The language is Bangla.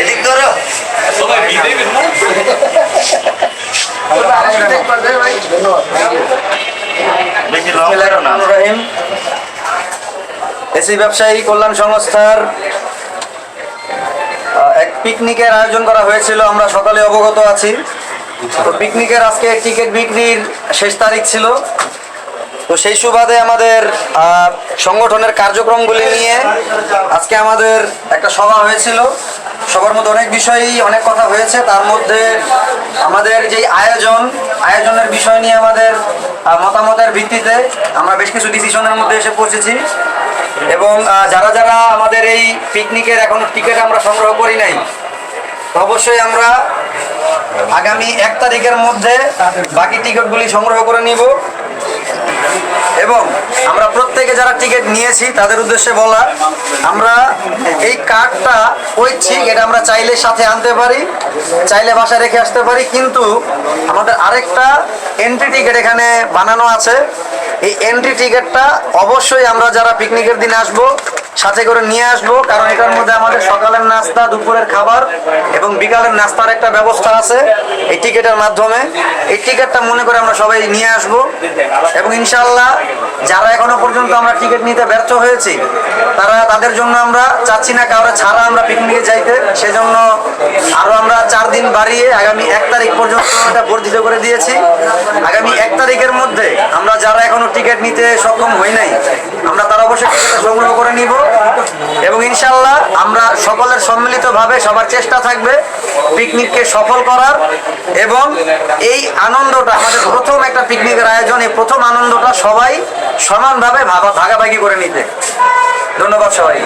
এদিক ধরো। বেশি লং না এসি ব্যবসায়ী কল্যাণ সংস্থার এক পিকনিকের আয়োজন করা হয়েছিল। আমরা সকালে অবগত আছি। তো পিকনিকের আজকে টিকিট বিক্রির শেষ তারিখ ছিল। তো সেই সুবাদে আমাদের সংগঠনের কার্যক্রমগুলি নিয়ে আজকে আমাদের একটা সভা হয়েছিল। সবার মধ্যে অনেক বিষয়ই অনেক কথা হয়েছে। তার মধ্যে আমাদের যেই আয়োজন, আয়োজনের বিষয় নিয়ে আমাদের মতামতের ভিত্তিতে আমরা বেশ কিছু ডিসিশনের মধ্যে এসে পৌঁছেছি। এবং যারা যারা আমাদের এই পিকনিকের এখনও টিকিট আমরা সংগ্রহ করি নাই, অবশ্যই আমরা আগামী এক তারিখের মধ্যে বাকি টিকিটগুলি সংগ্রহ করে নিব। এবং আমরা প্রত্যেকে যারা টিকিট নিয়েছি, তাদের উদ্দেশ্যে বলা, আমরা এই কার্ডটা ঐচ্ছিক এটা আমরা চাইলে সাথে আনতে পারি, চাইলে বাসায় রেখে আসতে পারি, কিন্তু আমাদের আরেকটা এন্ট্রি টিকিট এখানে বানানো আছে। এই এন্ট্রি টিকিটটা অবশ্যই আমরা যারা পিকনিকের দিন আসব সাথে করে নিয়ে আসব, কারণ এটার মধ্যে আমাদের সকালের নাস্তা, দুপুরের খাবার এবং বিকালের নাস্তার একটা ব্যবস্থা আছে এই টিকিটের মাধ্যমে। এই টিকিটটা মনে করে আমরা সবাই নিয়ে আসব এবং ইনশাল্লাহ যারা এখনও পর্যন্ত আমরা টিকিট নিতে ব্যর্থ হয়েছি, তারা তাদের জন্য আমরা চাচ্ছি না কাউরে ছাড়া আমরা পিকনিকে যাইতে। সেজন্য আরও আমরা চার দিন বাড়িয়ে আগামী এক তারিখ পর্যন্ত এটা বর্ধিত করে দিয়েছি। আগামী এক তারিখের মধ্যে আমরা যারা এখনও টিকিট নিতে সক্ষম হই নাই, আমরা তারা অবশ্যই টিকিটটা সংগ্রহ করে নিব এবং ইনশাল্লাহ আমরা সকলের সম্মিলিতভাবে সবার চেষ্টা থাকবে পিকনিককে সফল করার এবং এই আনন্দটা, আমাদের প্রথম একটা পিকনিকের আয়োজন, এই প্রথম আনন্দটা সবাই সমানভাবে ভাগা- ভাগাভাগি করে নিতে। ধন্যবাদ সবাই